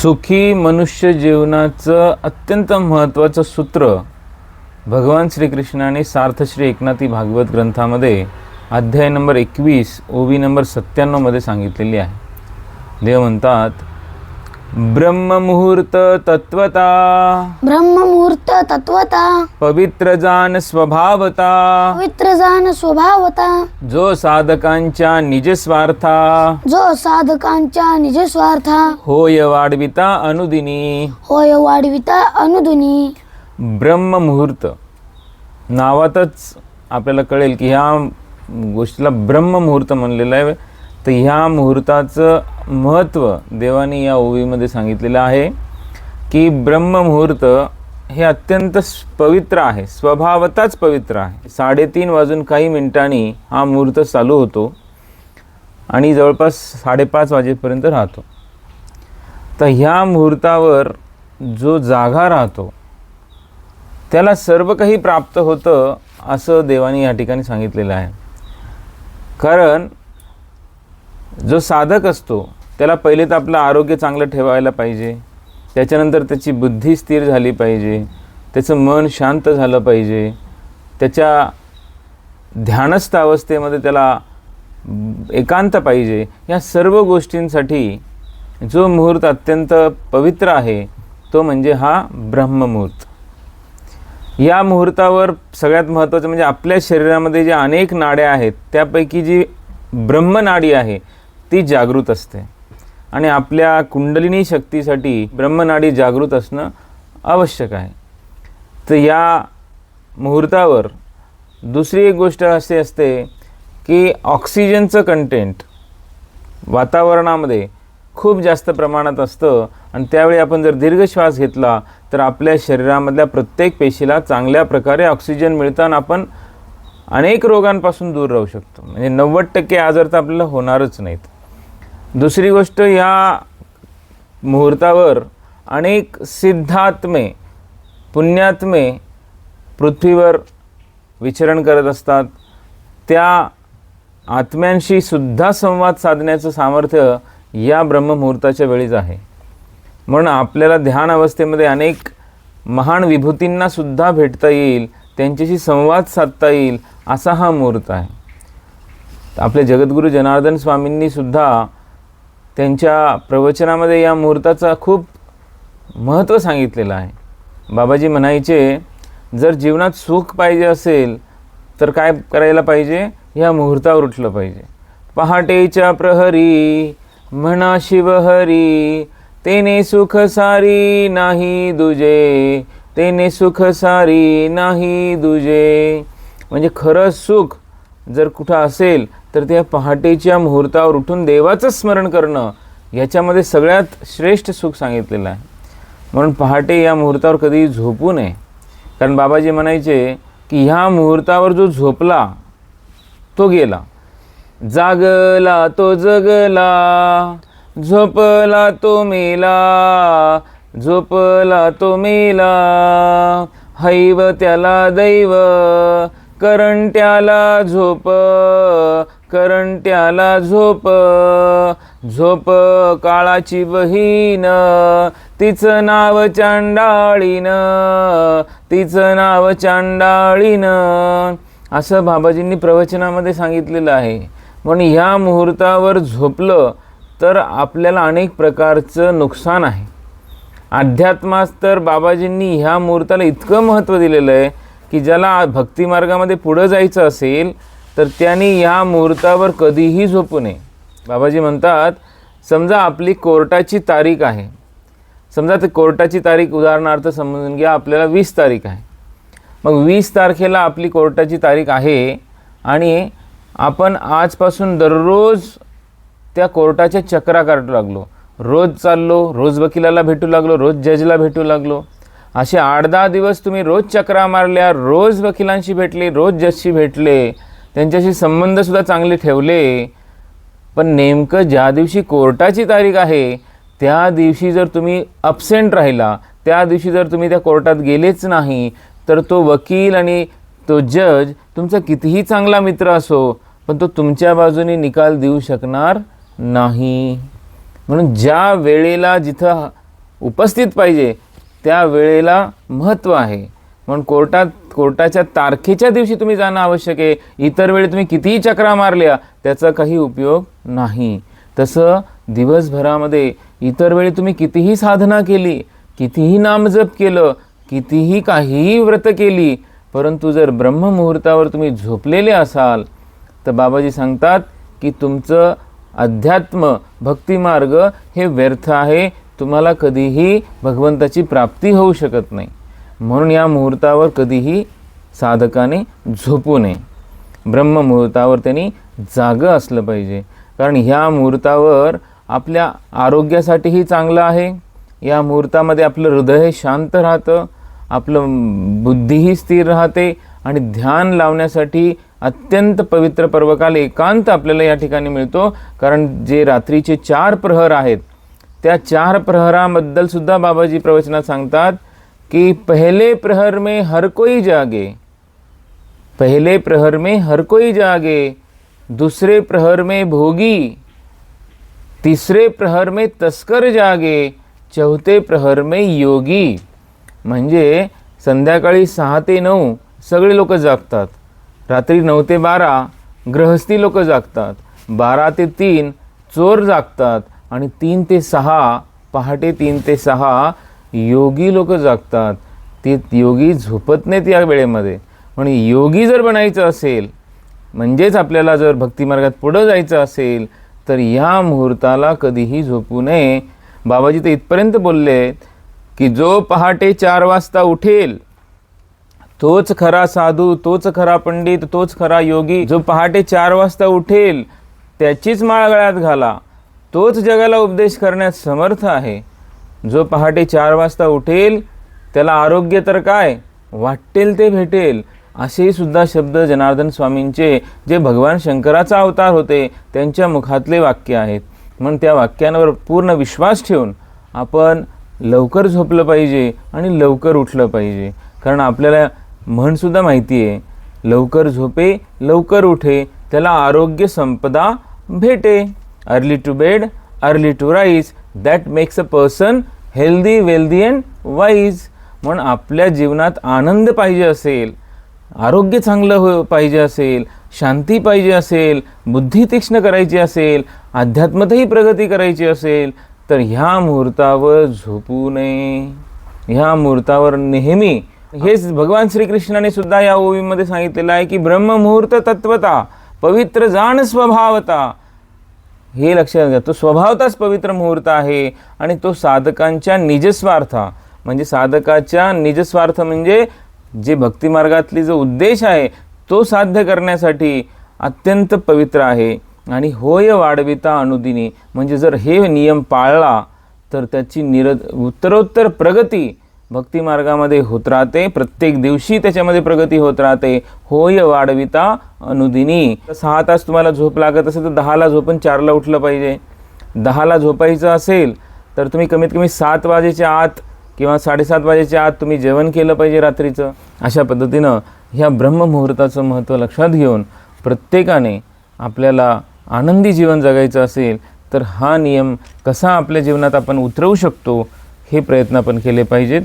सुखी मनुष्य जीवनाचं अत्यंत महत्त्वाचं सूत्र भगवान श्रीकृष्णाने सार्थश्री एकनाथी भागवत ग्रंथामध्ये अध्याय नंबर एकवीस ओवी नंबर सत्त्याण्णवमध्ये सांगितलेली आहे. देव म्हणतात ब्रह्ममुहूर्त तत्वता ब्रह्ममुहूर्त तत्वता पवित्र जान स्वभावता पवित्र जाण स्वभावता जो साधकांच्या निजस्वार्था। जो साधकांच्या निजस्वार्था। होय वाढविता अनुदिनी। होय वाढविता अनुदुनी। ब्रह्ममुहूर्त। नावातच आपल्याला कळेल की ह्या गोष्टीला ब्रह्ममुहूर्त म्हणलेलं आहे. तर ह्या मुहूर्ताचं महत्त्व देवाने या ओवीमध्ये सांगितलेलं आहे की ब्रह्ममुहूर्त हे अत्यंत पवित्र आहे स्वभावताच पवित्र आहे. साडेतीन वाजून काही मिनिटांनी हा मुहूर्त चालू होतो आणि जवळपास साडेपाच वाजेपर्यंत राहतो. तर ह्या मुहूर्तावर जो जागा राहतो त्याला सर्व काही प्राप्त होतं असं देवाने या ठिकाणी सांगितलेलं आहे. कारण जो साधक असतो त्याला पहिले तर आपलं आरोग्य चांगलं ठेवायला पाहिजे. त्याच्यानंतर त्याची बुद्धी स्थिर झाली पाहिजे. त्याचं मन शांत झालं पाहिजे. त्याच्या ध्यानस्थ अवस्थेमध्ये त्याला एकांत पाहिजे. या सर्व गोष्टींसाठी जो मुहूर्त अत्यंत पवित्र आहे तो म्हणजे हा ब्रह्ममुहूर्त. या मुहूर्तावर सगळ्यात महत्त्वाचं म्हणजे आपल्या शरीरामध्ये ज्या अनेक नाड्या आहेत त्यापैकी जी ब्रह्मनाडी आहे ती जागृत असते. आणि आपल्या कुंडलिनी शक्तीसाठी ब्रह्मनाडी जागृत असणं आवश्यक आहे. तर या मुहूर्तावर दुसरी एक गोष्ट अशी असते की ऑक्सिजनचं कंटेंट वातावरणामध्ये खूप जास्त प्रमाणात असतं आणि त्यावेळी आपण जर दीर्घ श्वास घेतला तर आपल्या शरीरामधल्या प्रत्येक पेशीला चांगल्या प्रकारे ऑक्सिजन मिळताना आपण अनेक रोगांपासून दूर राहू शकतो. म्हणजे नव्वद टक्के आजार तर आपल्याला होणारच नाहीत. दुसरी गोष्ट या मुहूर्तावर अनेक सिद्धात्मे पुण्यात्मे पृथ्वीवर विचरण करत असतात. त्या आत्म्यांशी सुद्धा संवाद साधण्याचं सामर्थ्य या ब्रह्ममुहूर्ताच्या वेळीच आहे. म्हणून आपल्याला ध्यान अवस्थेमध्ये अनेक महान विभूतींना सुद्धा भेटता येईल त्यांच्याशी संवाद साधता येईल असा हा मुहूर्त आहे. आपले जगद्गुरू जनार्दन स्वामींनी सुद्धा त्यांच्या प्रवचनामध्ये या मुहूर्ताचा खूप महत्त्व सांगितलेलं आहे. बाबाजी म्हणायचे जर जीवनात सुख पाहिजे असेल तर काय करायला पाहिजे? ह्या मुहूर्तावर उठलं पाहिजे. पहाटेच्या प्रहरी म्हणा शिवहरी तेने सुख सारी नाही दुजे तेने सुख सारी नाही दुजे. म्हणजे खरं सुख जर कुठं असेल तर त्या पहाटेच्या मुहूर्तावर उठून देवाचं स्मरण करणं याच्यामध्ये सगळ्यात श्रेष्ठ सुख सांगितलेलं आहे. म्हणून पहाटे या मुहूर्तावर कधी झोपू नये. कारण बाबाजी म्हणायचे की ह्या मुहूर्तावर जो झोपला तो गेला. जागला तो जगला झोपला तो मेला झोपला तो मेला. हैव त्याला दैव करण त्याला झोप करंट्याला झोप झोप काळाची बहीण तिचं नाव चांडाळीन तिचं नाव चांडाळीन. असं बाबाजींनी प्रवचनामध्ये सांगितलेलं आहे. म्हणून ह्या मुहूर्तावर झोपलं तर आपल्याला अनेक प्रकारचं नुकसान आहे. अध्यात्मास तर बाबाजींनी ह्या मुहूर्ताला इतकं महत्त्व दिलेलं आहे की ज्याला भक्तिमार्गामध्ये पुढं जायचं असेल तर त्यांनी या मुहूर्तावर कधीही झोपू नये. बाबाजी म्हणतात समजा आपली कोर्टाची तारीख आहे. समजा ते कोर्टाची तारीख उदाहरणार्थ समजून घ्या आपल्याला वीस तारीख आहे. मग वीस तारखेला आपली कोर्टाची तारीख आहे आणि आपण आजपासून दररोज त्या कोर्टाच्या चक्रा काढू लागलो. रोज चाललो रोज वकिलाला भेटू लागलो रोज जजला भेटू लागलो. असे आठ दहा दिवस तुम्ही रोज चक्रा मारल्या रोज वकिलांशी भेटले रोज जजशी भेटले. त्यांच्याशी संबंधसुद्धा चांगले ठेवले. पण नेमकं ज्या दिवशी कोर्टाची तारीख आहे त्या दिवशी जर तुम्ही अबसेंट राहिला त्या दिवशी जर तुम्ही त्या कोर्टात गेलेच नाही तर तो वकील आणि तो जज तुमचा कितीही चांगला मित्र असो पण तो तुमच्या बाजूने निकाल देऊ शकणार नाही. म्हणून ज्या वेळेला जिथं उपस्थित पाहिजे त्या वेळेला महत्त्व आहे. म्हणून कोर्टात कोर्टाच्या तारखेच्या दिवशी तुम्ही जाणं आवश्यक आहे. इतर वेळी तुम्ही कितीही चक्रा मारल्या त्याचा काही उपयोग नाही. तसं दिवसभरामध्ये इतर वेळी तुम्ही कितीही साधना केली कितीही नामजप केलं कितीही काहीही व्रत केली परंतु जर ब्रह्ममुहूर्तावर तुम्ही झोपलेले असाल तर बाबाजी सांगतात की तुमचं अध्यात्म भक्तिमार्ग हे व्यर्थ आहे. तुम्हाला कधीही भगवंताची प्राप्ती होऊ शकत नाही. म्हणून या मुहूर्तावर कधीही साधकाने झोपू नये ब्रह्ममुहूर्तावर त्यांनी जागं असलं पाहिजे. कारण ह्या मुहूर्तावर आपल्या आरोग्यासाठीही चांगलं आहे. या मुहूर्तामध्ये आपलं हृदय शांत राहतं. आपलं बुद्धीही स्थिर राहते. आणि ध्यान लावण्यासाठी अत्यंत पवित्र पर्वकाल एकांत आपल्याला या ठिकाणी मिळतो. कारण जे रात्रीचे चार प्रहर आहेत त्या चार प्रहराबद्दलसुद्धा बाबाजी प्रवचनात सांगतात. कि पहले प्रहर में हर कोई जागे पहले प्रहर में हर कोई जागे दूसरे प्रहर में भोगी तिसरे प्रहर में तस्कर जागे चौथे प्रहर में योगी। म्हणजे संध्याकाळी सहा ते नऊ सगळे लोक जागतात. रात्री नऊ ते बारा गृहस्थी लोक जागतात. बारा ते तीन चोर जागतात. आणि तीन ते सहा पहाटे तीन ते सहा योगी लोक जागतात. ते योगी झोपत नाहीत या वेळेमध्ये. म्हणून योगी जर बनायचं असेल म्हणजेच आपल्याला जर भक्तिमार्गात पुढं जायचं असेल तर ह्या मुहूर्ताला कधीही झोपू नये. बाबाजी तर इथपर्यंत बोलले की जो पहाटे चार वाजता उठेल तोच खरा साधू तोच खरा पंडित तोच खरा योगी जो पहाटे चार वाजता उठेल त्याचीच माळ गळ्यात घाला. तोच जगाला उपदेश करण्यास समर्थ आहे. जो पहाटे चार वाजता उठेल त्याला आरोग्य तर काय? वाटेल ते भेटेल. असे सुद्धा शब्द जनार्दन स्वामींचे जे भगवान शंकराचा अवतार होते त्यांच्या मुखातले वाक्य आहेत. म्हणून त्या वाक्यांवर पूर्ण विश्वास ठेवून आपण लवकर झोपलं पाहिजे आणि लवकर उठलं पाहिजे. कारण आपल्याला म्हणसुद्धा माहिती आहे लवकर झोपे लवकर उठे त्याला आरोग्य संपदा भेटे. Early to bed early to rise that makes a person healthy wealthy and wise म्हणून आपल्या जीवनात आनंद पाहिजे असेल आरोग्य चांगलं हो पाहिजे असेल शांती पाहिजे असेल बुद्धी तीक्ष्ण करायची असेल अध्यात्मातही प्रगती करायची असेल तर ह्या मुहूर्तावर झोपू नये. ह्या मुहूर्तावर नेहमी हेच भगवान श्रीकृष्णाने सुद्धा या ओवीमध्ये सांगितलेलं आहे की ब्रह्ममुहूर्त तत्वता पवित्र जाण स्वभावता. हे लक्षात घ्या. तो स्वभावताच पवित्र मुहूर्त आहे आणि तो साधकांच्या निजस्वार्थ म्हणजे साधकाच्या निजस्वार्थ म्हणजे जे भक्तिमार्गातली जो उद्देश आहे तो साध्य करण्यासाठी अत्यंत पवित्र आहे. आणि होय वाढविता अनुदिनी म्हणजे जर हे नियम पाळला तर त्याची निर उत्तरोत्तर प्रगती भक्तिमार्गामध्ये होत राहते. प्रत्येक दिवशी त्याच्यामध्ये प्रगती होत राहते. होय वाढविता अनुदिनी. सहा तास तुम्हाला झोप लागत असेल तर दहाला झोपून चारला उठलं पाहिजे. दहाला झोपायचं असेल तर तुम्ही कमीत कमी सात वाजेच्या आत किंवा साडेसात वाजेच्या आत तुम्ही जेवण केलं पाहिजे रात्रीचं. अशा पद्धतीनं ह्या ब्रह्ममुहूर्ताचं महत्त्व लक्षात घेऊन प्रत्येकाने आपल्याला आनंदी जीवन जगायचं असेल तर हा नियम कसा आपल्या जीवनात आपण उतरवू शकतो हे प्रयत्न आपण केले पाहिजेत.